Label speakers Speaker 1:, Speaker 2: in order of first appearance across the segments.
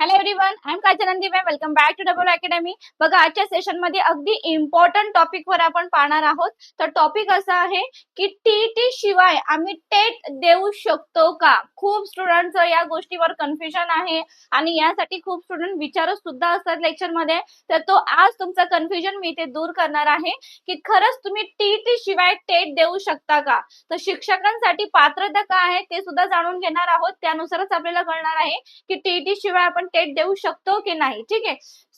Speaker 1: Hello everyone I am Kachnandi ma'am welcome back to double academy बघा आजच्या सेशनमध्ये अगदी इम्पॉर्टंट टॉपिक वर आपण पाहणार आहोत. तर टॉपिक असा आहे की टीटी शिवाय आम्ही टेट देऊ शकतो का? खूप स्टुडंटचं या गोष्टीवर कन्फ्युजन आहे आणि यासाठी खूप स्टुडंट विचारत सुद्धा असतात लेक्चरमध्ये. तर तो आज तुमचा कन्फ्युजन मी इथे दूर करणार आहे की खरंच तुम्ही टीटी शिवाय टेट देऊ शकता का? तर शिक्षकांसाठी पात्रता काय आहे ते सुद्धा जाणून घेणार आहोत. त्यानुसारच आपल्याला कळणार आहे की टीटी शिवाय आपण टेट देऊ शकतो की नाही? ठीक आहे.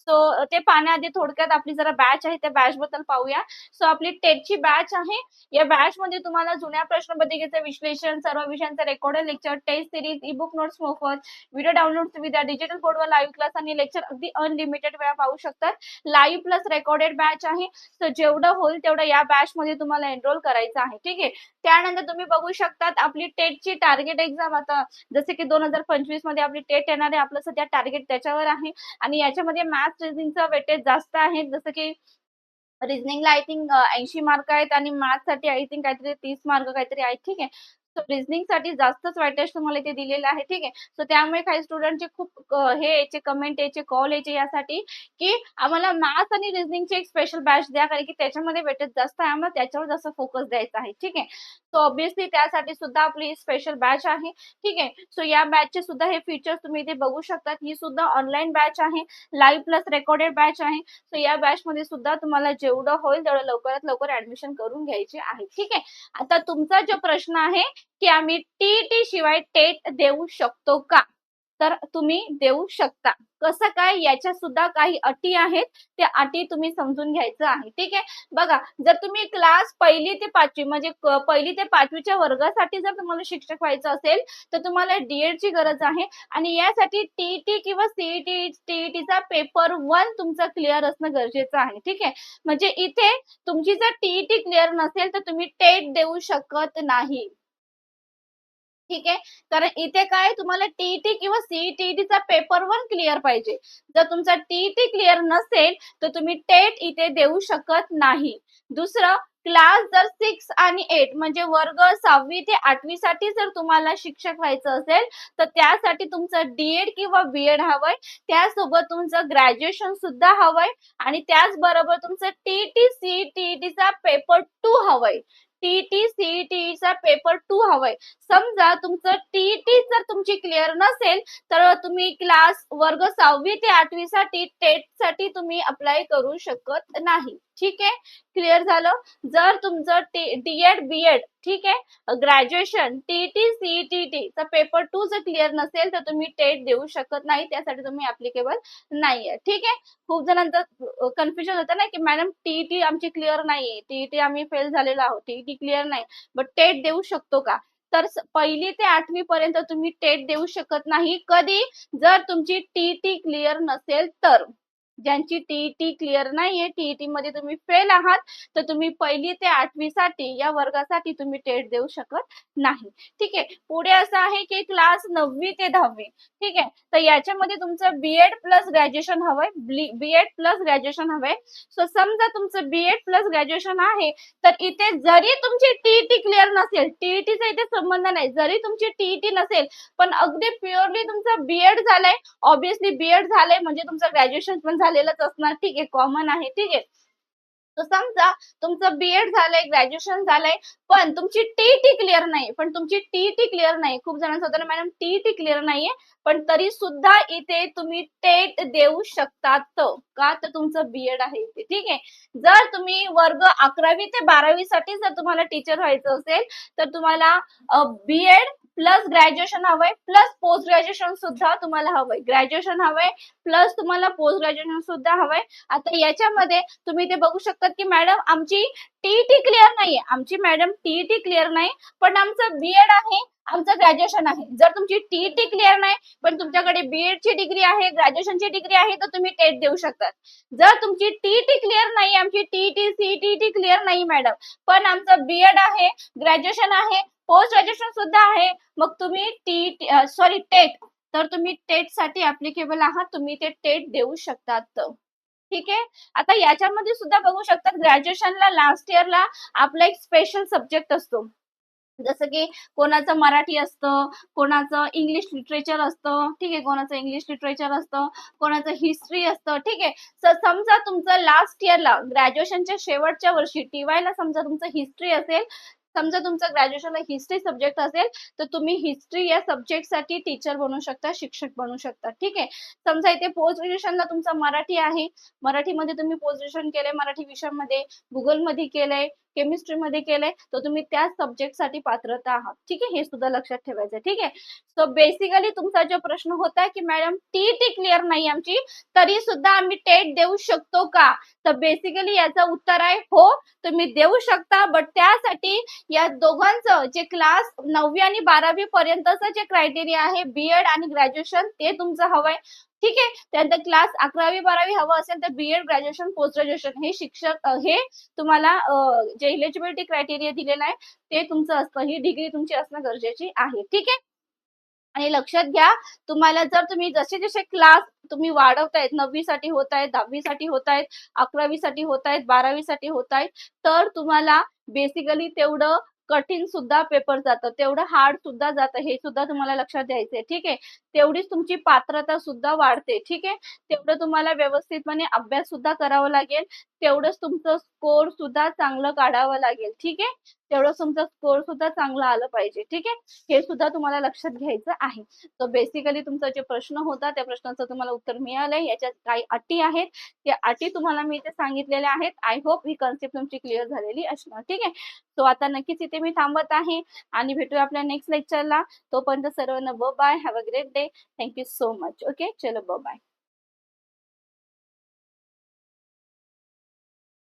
Speaker 1: सो ते पाहण्याआधी थोडक्यात आपली जरा बॅच आहे त्या बॅच बद्दल पाहूया. सो आपली टेटची बॅच आहे. या बॅच मध्ये तुम्हाला जुन्या प्रश्नपत्रिकेचं विश्लेषण सर्व विषयांचं recorded lecture test series e book notes मोफत व्हिडिओ डाउनलोड सुविधा डिजिटल बोर्डवर लाईव्ह क्लास आणि लेक्चर अगदी अनलिमिटेड वेळा पाहू शकतात. लाईव्ह प्लस रेकॉर्डेड बॅच आहे. सो जेवढं होईल तेवढं या बॅच मध्ये तुम्हाला एनरोल करायचं आहे. ठीक आहे? त्यानंतर तुम्ही बघू शकतात आपली टेटची टार्गेट एक्झाम आता जसे की दोन हजार पंचवीसमध्ये आपली टेट येणार आहे. आपलं सध्या टार्गेट त्याच्यावर आहे. आणि याच्यामध्ये मॅथ्स वेटेज जास्त आहे. जसं की रिझनिंगला आय थिंक ऐंशी मार्क आहेत आणि मॅथ्ससाठी आय थिंक काहीतरी तीस मार्क काहीतरी आहेत. ठीक आहे. सो रिझनिंगसाठी जास्तच वेटेज तुम्हाला इथे दिलेलं आहे. ठीक आहे? सो त्यामुळे काही स्टुडंटचे खूप हे यायचे कमेंट यायचे कॉल यायचे यासाठी की आम्हाला मॅथ्स आणि रिझनिंगची एक स्पेशल बॅच द्या. कारण की त्याच्यामध्ये वेटेज जास्त आहे. आम्हाला त्याच्यावर जास्त फोकस द्यायचा आहे. ठीक आहे? सो ऑब्विसली त्यासाठी सुद्धा आपली स्पेशल बॅच आहे. ठीक आहे? सो या बॅचचे सुद्धा हे फीचर्स तुम्ही इथे बघू शकतात. ही सुद्धा ऑनलाईन बॅच आहे. लाईव्ह प्लस रेकॉर्डेड बॅच आहे. सो या बॅच मध्ये सुद्धा तुम्हाला जेवढं होईल तेवढं लवकरात लवकर ऍडमिशन करून घ्यायचे आहे. ठीक आहे? आता तुमचा जो प्रश्न आहे की आम्ही टीईटी शिवाय टेट देऊ शकतो का? तर तुम्ही देऊ शकता. कसं काय? याच्या सुद्धा काही अटी आहेत. त्या अटी तुम्ही समजून घ्यायचं आहे. ठीक आहे? बघा जर तुम्ही क्लास पहिली ते पाचवी म्हणजे पहिली ते पाचवीच्या वर्गासाठी जर तुम्हाला शिक्षक व्हायचं असेल तर तुम्हाला डीएड ची गरज आहे. आणि यासाठी टीईटी किंवा सीईटी टीईटीचा पेपर वन तुमचा क्लिअर असणं गरजेचं आहे. ठीक आहे? म्हणजे इथे तुमची जर टीईटी क्लिअर नसेल तर तुम्ही टेट देऊ शकत नाही. ठीक आहे? कारण इथे काय तुम्हाला टीईटी किंवा सीईटीचा पेपर वन क्लिअर पाहिजे. जर तुमचा टीईटी क्लिअर नसेल तर तुम्ही टेट इथे देऊ शकत नाही. दुसरं क्लास जर सिक्स आणि एट म्हणजे वर्ग सहावी ते आठवी साठी जर तुम्हाला शिक्षक व्हायचं असेल तर त्यासाठी तुमचं डीएड किंवा बीएड हवंय. त्यासोबत तुमचं ग्रॅज्युएशन सुद्धा हवंय. आणि त्याचबरोबर तुमचं टीटी चा पेपर टू हवंय. टीटी सीईटीचा पेपर टू हवाय. समजा तुमचं टीईटी जर तुमची क्लिअर नसेल तर तुम्ही क्लास वर्ग सहावी ते आठवी साठी टेटसाठी तुम्ही अप्लाय करू शकत नाही. ठीक आहे? क्लिअर झालं? जर तुमचं डीएड बीएड ठीक आहे? ग्रॅज्युएशन टीटी सीईटीटी तर पेपर टू जर क्लिअर नसेल तर तुम्ही टेट देऊ शकत नाही त्यासाठी तुम्ही अप्लिकेबल नाहीये. ठीक आहे? खूप जणांचं कन्फ्युजन होतं ना की मॅडम टीईटी आमची क्लिअर नाहीये. टीईटी आम्ही फेल झालेलो आहोत. टीईटी क्लिअर नाही. बट टेट देऊ शकतो का? तर पहिली ते आठवी पर्यंत तुम्ही टेट देऊ शकत नाही. कधी? जर तुमची टीईटी क्लिअर नसेल तर. ज्यांची टीईटी क्लिअर नाहीये टीईटी मध्ये तुम्ही फेल आहात तर तुम्ही पहिली ते आठवी साठी या वर्गासाठी तुम्ही टेट देऊ शकत नाही ठीक आहे पुढे असं आहे की क्लास नववी ते दहावी ठीक आहे तर याच्यामध्ये तुमचं बीएड प्लस ग्रॅज्युएशन हवंय बीएड प्लस ग्रॅज्युएशन हवंय सो समजा तुमचं बीएड प्लस ग्रॅज्युएशन आहे तर इथे जरी तुमची टीईटी क्लिअर नसेल टीईटीचा इथे संबंध नाही जरी तुमची टीईटी नसेल पण अगदी प्युअरली तुमचं बीएड झालंय ऑब्विसली बीएड झालंय म्हणजे तुमचं ग्रॅज्युएशन पण झालं झालेलंच असणार. ठीक आहे कॉमन आहे ठीक आहे. तर समजा तुमचं बीएड झालंय ग्रॅज्युएशन झालंय पण तुमची टीईटी क्लिअर नाही पण तुमची टीईटी क्लिअर नाही खूप जणांचं होतं ना मॅडम टीईटी क्लिअर नाहीये. पण तरी सुद्धा इथे तुम्ही टेट देऊ शकतात. का? तर तुमचं बीएड आहे इथे. ठीक आहे? जर तुम्ही वर्ग अकरावी ते बारावी साठी जर तुम्हाला टीचर व्हायचं असेल तर तुम्हाला बीएड प्लस ग्रॅज्युएशन हवंय प्लस पोस्ट ग्रॅज्युएशन सुद्धा तुम्हाला हवंय. ग्रॅज्युएशन हवंय प्लस तुम्हाला पोस्ट ग्रॅज्युएशन सुद्धा हवंय. आता याच्यामध्ये तुम्ही ते बघू शकतात की मॅडम आमची टीईटी क्लिअर नाहीये. आमची मॅडम टीईटी क्लिअर नाही पण आमचं बीएड आहे आमचं ग्रॅज्युएशन आहे. जर तुमची टीईटी क्लिअर नाही पण तुमच्याकडे बीएड ची डिग्री आहे ग्रॅज्युएशनची डिग्री आहे तर तुम्ही टेट देऊ शकतात. जर तुमची टीईटी क्लिअर नाही आमची टीईटी सीईटी क्लिअर नाही मॅडम पण आमचं बीएड आहे ग्रॅज्युएशन आहे पोस्ट ग्रॅज्युएशन सुद्धा आहे. मग तुम्ही टी सॉरी टेट तर तुम्ही टेटसाठी अप्लिकेबल आहात. तुम्ही ते टेट देऊ शकतात. ठीक आहे? आता याच्यामध्ये सुद्धा बघू शकतात ग्रॅज्युएशनला लास्ट इयरला आपला एक स्पेशल सब्जेक्ट असतो. जसं की कोणाचं मराठी असतं कोणाचं इंग्लिश लिटरेचर असतं. ठीक आहे? कोणाचं इंग्लिश लिटरेचर असतं कोणाचं हिस्ट्री असतं. ठीक आहे? समजा तुमचं लास्ट इयरला ग्रॅज्युएशनच्या शेवटच्या वर्षी टीवायला समजा तुमचं हिस्ट्री असेल समजा तुमचं ग्रॅज्युएशनला हिस्ट्री सब्जेक्ट असेल तर तुम्ही हिस्ट्री या सब्जेक्टसाठी टीचर बनू शकता शिक्षक बनू शकता. ठीक आहे? समजा इथे पोस्ट ग्रॅज्युएशनला तुमचा मराठी आहे. मराठीमध्ये तुम्ही पोस्ट ग्रॅज्युएशन केलंय मराठी विषयामध्ये भूगोलमध्ये केलंय केमिस्ट्रीमध्ये केलंय तर तुम्ही त्याच सब्जेक्टसाठी पात्रता आहात. ठीक आहे? हे सुद्धा लक्षात ठेवायचं ठीक आहे? सो बेसिकली तुमचा जो प्रश्न होता की मॅडम टीईटी क्लिअर नाही आमची तरी सुद्धा आम्ही टेट देऊ शकतो का? तर बेसिकली याचं उत्तर आहे हो तुम्ही देऊ शकता बट त्यासाठी या दोघांचं जे क्लास नववी आणि बारावी पर्यंतचं जे क्रायटेरिया आहे बीएड आणि ग्रॅज्युएशन ते तुमचं हवंय. ठीक आहे? त्यानंतर क्लास अकरावी बारावी हवं असेल तर बीएड ग्रॅज्युएशन पोस्ट ग्रॅज्युएशन हे शिक्षक हे तुम्हाला जे इलिजिबिलिटी क्रायटेरिया दिलेला आहे ते तुमचं असतं. ही डिग्री तुमची असणं गरजेची आहे. ठीक आहे? आणि लक्षात घ्या तुम्हाला जर तुम्ही जसे जसे क्लास तुम्ही वाढवतायत नववी साठी होत आहेत दहावी साठी होत आहेत अकरावी साठी होत आहेत बारावी साठी होत आहेत तर तुम्हाला बेसिकली तेवढं कठीण सुद्धा पेपर जातं तेवढं हार्ड सुद्धा जातं हे सुद्धा तुम्हाला लक्षात द्यायचंय ठीक आहे? तेवढीच तुमची पात्रता सुद्धा वाढते ठीक आहे? तेवढं तुम्हाला व्यवस्थितपणे अभ्यास सुद्धा करावा लागेल. तेवढंच तुमचं स्कोर सुद्धा चांगलं काढावं लागेल ठीक आहे? तेवढंच तुमचं स्कोर सुद्धा चांगलं आलं पाहिजे ठीक आहे? हे सुद्धा तुम्हाला लक्षात घ्यायचं आहे. तर बेसिकली तुमचा जे प्रश्न होता त्या प्रश्नाचं तुम्हाला उत्तर मिळालंय. याच्यात काही अटी आहेत. त्या अटी तुम्हाला मी इथे सांगितलेल्या आहेत. आय होप ही कन्सेप्ट तुमची क्लिअर झालेली असणार ठीक आहे? सो आता नक्कीच इथे मी थांबत आहे आणि भेटूया आपल्या नेक्स्ट लेक्चरला तोपर्यंत सर्वांना b bye have a great day thank you so much okay चलो ब बाय